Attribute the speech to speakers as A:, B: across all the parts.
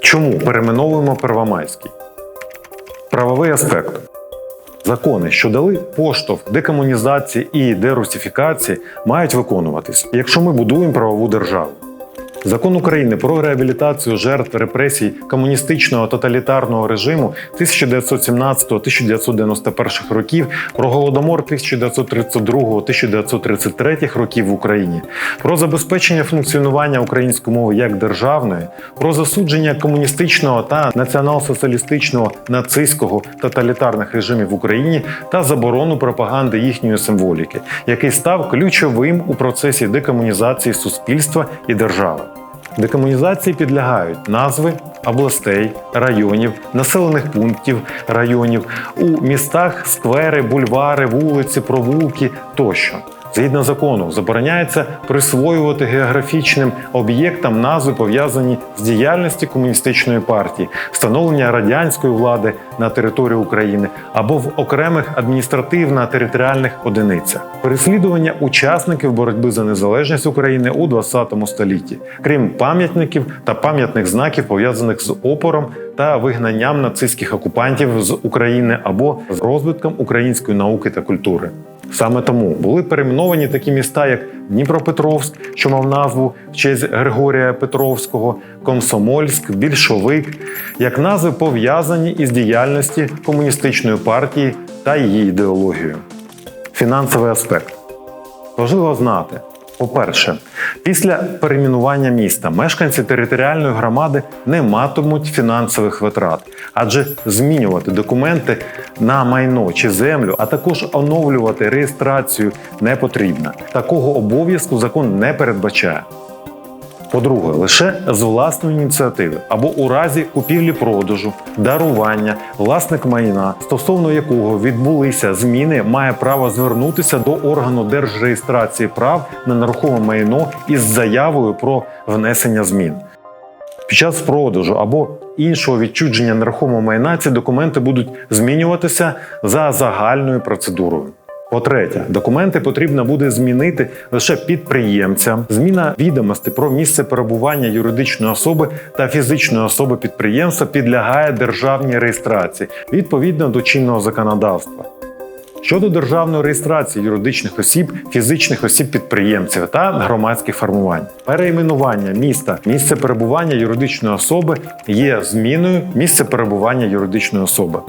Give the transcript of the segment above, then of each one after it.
A: Чому перейменовуємо Первомайський? Правовий аспект. Закони, що дали поштовх декомунізації і дерусифікації, мають виконуватись, якщо ми будуємо правову державу. Закон України про реабілітацію жертв репресій комуністичного тоталітарного режиму 1917-1991 років, про голодомор 1932-1933 років в Україні, про забезпечення функціонування української мови як державної, про засудження комуністичного та націонал-соціалістичного нацистського тоталітарних режимів в Україні та заборону пропаганди їхньої символіки, який став ключовим у процесі декомунізації суспільства і держави. Декомунізації підлягають назви областей, районів, населених пунктів районів у містах, сквери, бульвари, вулиці, провулки тощо. Згідно закону, забороняється присвоювати географічним об'єктам назви пов'язані з діяльністю комуністичної партії, встановлення радянської влади на території України або в окремих адміністративно-територіальних одиницях, переслідування учасників боротьби за незалежність України у 20 столітті, крім пам'ятників та пам'ятних знаків пов'язаних з опором та вигнанням нацистських окупантів з України або з розвитком української науки та культури. Саме тому були перейменовані такі міста, як Дніпропетровськ, що мав назву в честь Григорія Петровського, Комсомольськ, Більшовик, як назви пов'язані із діяльності комуністичної партії та її ідеологією. Фінансовий аспект. Важливо знати. По-перше, після перейменування міста мешканці територіальної громади не матимуть фінансових витрат, адже змінювати документи на майно чи землю, а також оновлювати реєстрацію не потрібно. Такого обов'язку закон не передбачає. По-друге, лише з власної ініціативи або у разі купівлі-продажу, дарування, власник майна, стосовно якого відбулися зміни, має право звернутися до органу держреєстрації прав на нерухоме майно із заявою про внесення змін. Під час продажу або іншого відчудження нерухомого майна ці документи будуть змінюватися за загальною процедурою. По-третє, документи потрібно буде змінити лише підприємцям. Зміна відомостей про місце перебування юридичної особи та фізичної особи підприємства підлягає державній реєстрації відповідно до чинного законодавства. Щодо державної реєстрації юридичних осіб, фізичних осіб підприємців та громадських формувань, перейменування міста місце перебування юридичної особи є зміною місця перебування юридичної особи.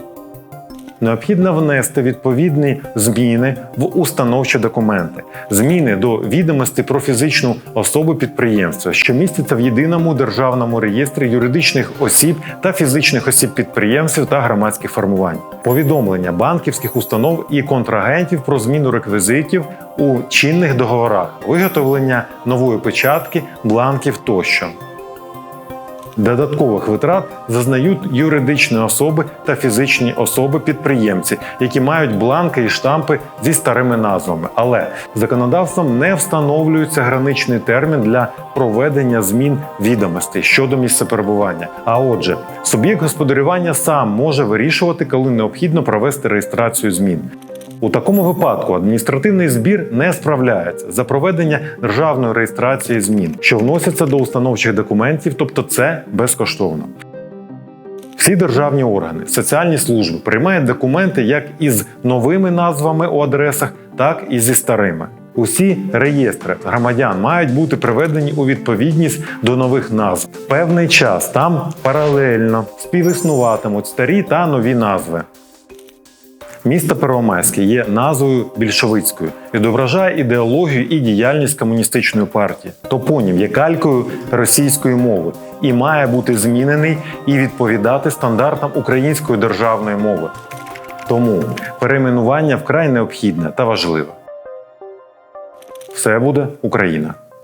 A: Необхідно внести відповідні зміни в установчі документи, зміни до відомостей про фізичну особу підприємства, що містяться в єдиному державному реєстрі юридичних осіб та фізичних осіб підприємців та громадських формувань, повідомлення банківських установ і контрагентів про зміну реквізитів у чинних договорах, виготовлення нової печатки, бланків тощо. Додаткових витрат зазнають юридичні особи та фізичні особи-підприємці, які мають бланки і штампи зі старими назвами. Але законодавством не встановлюється граничний термін для проведення змін відомостей щодо місця перебування. А отже, суб'єкт господарювання сам може вирішувати, коли необхідно провести реєстрацію змін. У такому випадку адміністративний збір не справляється за проведення державної реєстрації змін, що вносяться до установчих документів, тобто це безкоштовно. Всі державні органи, соціальні служби приймають документи як із новими назвами у адресах, так і зі старими. Усі реєстри громадян мають бути приведені у відповідність до нових назв. Певний час там паралельно співіснуватимуть старі та нові назви. Місто Первомайське є назвою більшовицькою, відображає ідеологію і діяльність комуністичної партії. Топонім є калькою російської мови і має бути змінений і відповідати стандартам української державної мови. Тому перейменування вкрай необхідне та важливе. Все буде Україна!